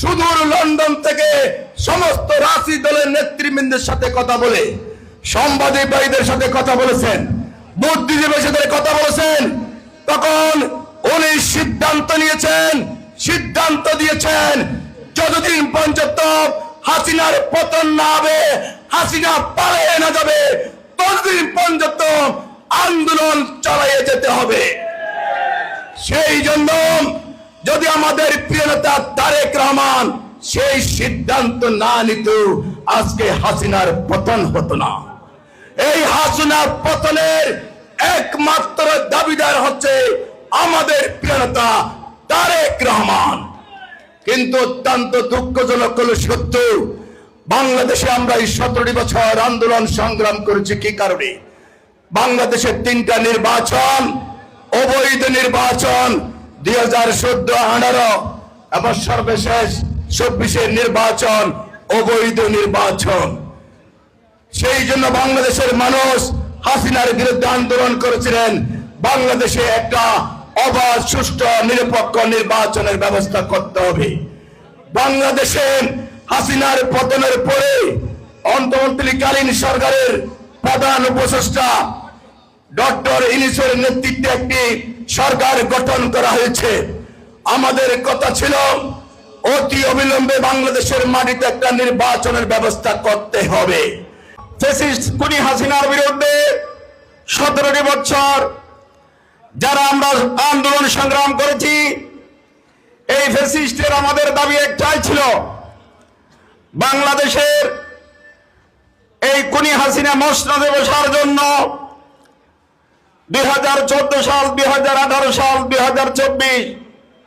সুদূর লন্ডন থেকে সমস্ত রাশি দলের নেতৃবৃন্দের সাথে কথা বলে, সাংবাদিক সাথে কথা বলেছেন বুদ্ধিজীবীর সাথে কথা বলেছেন। তখন উনি সিদ্ধান্ত নিয়েছেন, সিদ্ধান্ত দিয়েছেন, যতদিন পর্যন্ত হাসিনার পতন না হবে, হাসিনা পালিয়ে না যাবে, ততদিন পর্যন্ত আন্দোলন চালিয়ে যেতে হবে। সেই জন্য যদি আমাদের প্রিয় নেতা তারেক রহমান সেই সিদ্ধান্ত না নিত, আজকে হাসিনার পতন হতো না। এই হাসিনার পতনের একমাত্র দাবিদার হচ্ছে আমাদের প্রিয় নেতা তারেক রহমান। কিন্তু অত্যন্ত দুঃখজনক হলো সত্য বাংলাদেশে আমরা এই সতেরোটি বছর আন্দোলন সংগ্রাম করেছি কি কারণে? বাংলাদেশের তিনটা নির্বাচন, অবৈধ নির্বাচন দুই হাজার চোদ্দ আঠারো এবং সর্বশেষ চব্বিশের নির্বাচন, অবৈধ নির্বাচন। সেই জন্য বাংলাদেশের মানুষ হাসিনার বিরুদ্ধে আন্দোলন করেছিলেন। বাংলাদেশে একটা অবাধ, সুষ্ঠু, নিরপেক্ষ নির্বাচনের ব্যবস্থা করতে হবে। বাংলাদেশে হাসিনার পতনের পরে অন্তর্বর্তীকালীন সরকারের প্রধান উপদেষ্টা ডক্টর ইনিসের নেতৃত্বে একটি সরকার গঠন করা হয়েছে। আমাদের কথা ছিল, অতি অবিলম্বে বাংলাদেশের মাটিতে একটা নির্বাচনের ব্যবস্থা করতে হবে। কুনি হাসিনার বিরুদ্ধে সতেরোটি বছর যারা আমরা আন্দোলন সংগ্রাম করেছি, এই ফেসিস্টের আমাদের দাবি একটাই ছিল, বাংলাদেশের এই কুনি হাসিনা মসনদে বসার জন্য দুই হাজার চোদ্দ সাল, দুই হাজার আঠারো সাল, দুই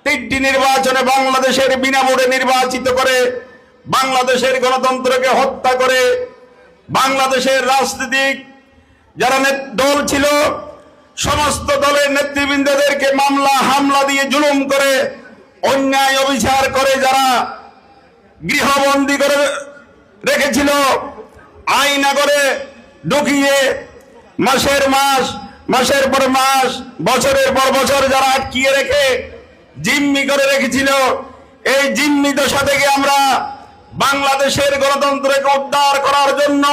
তিনটি নির্বাচনে বাংলাদেশের বিনা ভোটে নির্বাচিত করে বাংলাদেশের গণতন্ত্রকে হত্যা করে বাংলাদেশের রাজনীতিক যারা দল ছিল, সমস্ত দলের নেতৃবৃন্দদেরকে মামলা, হামলা দিয়ে জুলুম করে, অন্যায় অবিচার করে যারা গৃহবন্দী করে রেখেছিল, আইনা করে ঢুকিয়ে মাসের মাস মাসের পর মাস, বছরের পর বছর যারা আটকিয়ে রেখে জিম্মি করে রেখেছিল, এই জিম্মি দশা থেকে আমরা বাংলাদেশের গণতন্ত্রকে উদ্ধার করার জন্য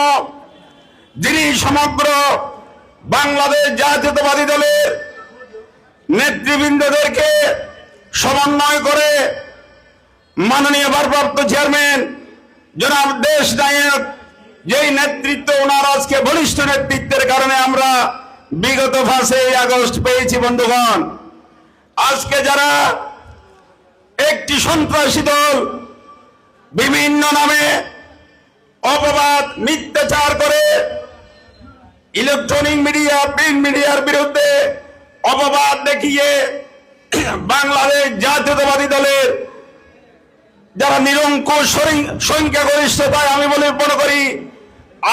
যিনি সমগ্র বাংলাদেশ জাতীয়তাবাদী দলের নেতৃবৃন্দদেরকে সমন্বয় করে মাননীয় ভারপ্রাপ্ত চেয়ারম্যান জনাব দেশ নায়ক যেই নেতৃত্ব ওনার আজকে বলিষ্ঠ নেতৃত্বের কারণে আমরা বিগত পাঁচই আগস্ট পেয়েছি, বন্ধুগণ। আজকে যারা একটি সন্ত্রাসী দল বিভিন্ন নামে অপবাদ, মিথ্যাচার করে ইলেকট্রনিক মিডিয়া, প্রিন্ট মিডিয়ার বিরুদ্ধে অপবাদ দেখিয়ে বাংলাদেশ জাতীয়তাবাদী দলের যারা নিরঙ্কুশ সংখ্যাগরিষ্ঠতায় আমি বলে মনে করি,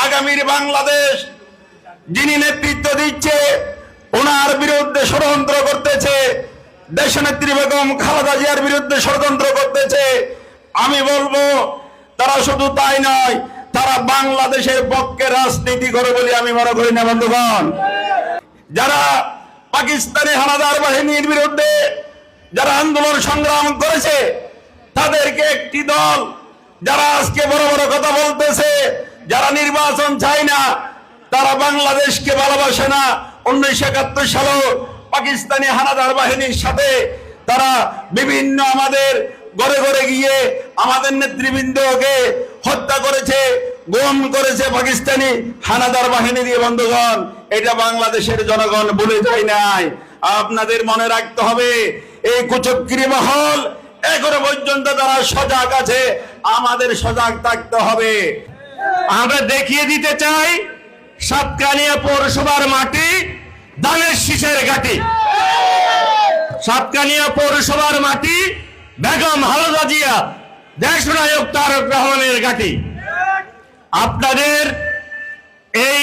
আগামীর বাংলাদেশ যিনি নেতৃত্ব দিচ্ছে, ওনার বিরুদ্ধে ষড়যন্ত্র করতেছে। দেশনেত্রী বেগম খালেদা জিয়ার বিরুদ্ধে ষড়যন্ত্র করতেছে। আমি বলব, তারা শুধু তাই নয়, তারা বাংলাদেশের পক্ষে রাজনীতি করে বলে আমি মনে করি না, বন্ধুগণ। যারা পাকিস্তানি হানাদার বাহিনীর বিরুদ্ধে যারা আন্দোলন সংগ্রাম করেছে, তাদেরকে একটি দল, যারা আজকে বড় বড় কথা বলতেছে, যারা নির্বাচন চায় না তারা বাংলাদেশকে ভালোবাসে না। উনিশশো একাত্তর সালেও পাকিস্তানি হানাদার বাহিনীর সাথে তারা বিভিন্ন আমাদের ঘরে ঘরে গিয়ে আমাদের নেতৃবৃন্দকে হত্যা করেছে, গুম করেছে পাকিস্তানি হানাদার বাহিনী দিয়ে বন্ধুগণ। এটা বাংলাদেশের জনগণ ভুলে যায় নাই। আপনাদের মনে রাখতে হবে, এই কুচক্রি মহল এখনও পর্যন্ত তারা সজাগ আছে। আমাদের সজাগ থাকতে হবে। আমরা দেখিয়ে দিতে চাই সাতকানিয়া পৌরসভার মাটি ধানের শীষের ঘাটি। সাতকানিয়া পৌরসভার মাটি বেগম হালদা জিয়া, দেশনায়ক তারক রহমানের ঘাটি। আপনাদের এই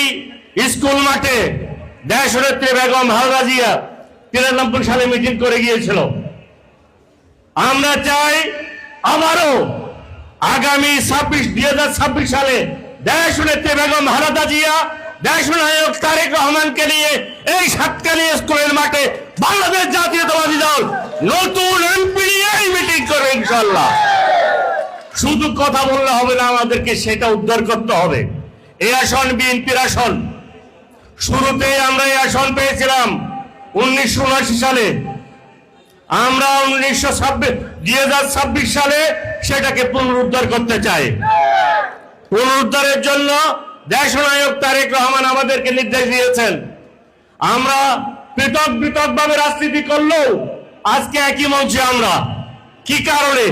স্কুল মাঠে দেশ দেশনেত্রী বেগম হালদা জিয়া তিরানব্বই সালে মিটিং করে গিয়েছিল। আমরা চাই আবারও আগামী ছাব্বিশ, দুই সালে দেশ নেত্রী বেগম হারাদা জিয়া দেশ নায়ক তারেক রহমানকে নিয়ে, এই সাতকালী স্কুলের মাঠে বাংলাদেশ জাতীয়তাবাদী দল নতুন এমপি এই মিটিং করবে ইনশাল্লাহ শুধু কথা বললে হবে না, আমাদেরকে সেটা উদ্ধার করতে হবে। এই আসন বিএনপির আসন। শুরুতেই আমরা এই আসন পেয়েছিলাম উনিশশো উনআশি সালে। আমরা উনিশশো ছাব্বিশ, দুই হাজার ছাব্বিশ সালে সেটাকে পুনরুদ্ধার করতে চাই। পুনরুদ্ধারের জন্য দেশনায়ক তারেক রহমান আমাদেরকে নির্দেশ দিয়েছেন। আমরা পৃথক পৃথক ভাবে রাজনীতি করলেও আজকে একই মঞ্চে আমরা। কি কারণে?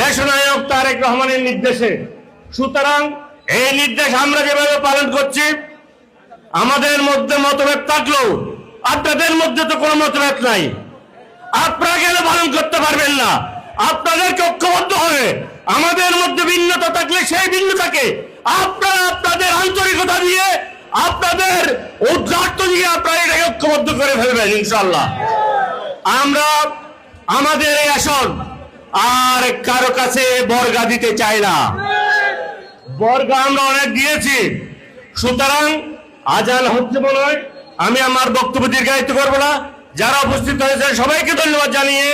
দেশনায়ক তারেক রহমানের নির্দেশে। সুতরাং এই নির্দেশ আমরা যেভাবে পালন করছি, আমাদের মধ্যে মতভেদ থাকলেও আপনাদের মধ্যে তো কোনো মতভেদ নাই। আপনারা কেন পালন করতে পারবেন না? আপনাদেরকে ঐক্যবদ্ধ হবে। আমাদের মধ্যে ভিন্নতা থাকলে সেই ভিন্নতাকে আপনারা আপনাদের আন্তরিকতা দিয়ে আপনাদের উদ্ঘাট্য দিয়ে আপনারা এটাকে ঐক্যবদ্ধ করে ফেলবেন ইনশাল্লাহ আমরা আমাদের এই আসন আর কারও কাছে বর্গা দিতে চাই না। বর্গা আমরা অনেক দিয়েছি। সুতরাং আজান হচ্ছে মনে হয় আমি আমার বক্তব্য দীর্ঘায়িত করব না। যারা উপস্থিত হয়েছে সবাইকে ধন্যবাদ জানিয়ে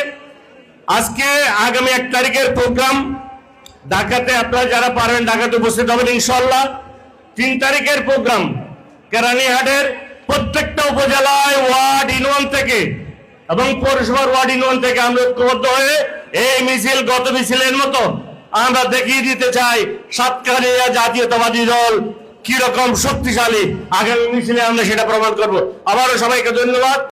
আজকে আগামী এক তারিখের প্রোগ্রাম ঢাকাতে আপনারা যারা পারেন ঢাকাতে উপস্থিত হবেন ইনশাল্লাহ তিন তারিখের প্রোগ্রাম, কেরানীহাটের প্রত্যেকটা উপজেলায় ওয়ার্ড ইউনিয়ন থেকে এবং পৌরসভার ওয়ার্ড ইউনিয়ন থেকে আমরা ঐক্যবদ্ধ হয়ে এই মিছিল, গত মিছিলের মতো আমরা দেখিয়ে দিতে চাই সাতকালিয়া জাতীয়তাবাদী দল কি রকম শক্তিশালী। আগামী মিছিলে আমরা সেটা প্রমাণ করব। আবারও সবাইকে ধন্যবাদ।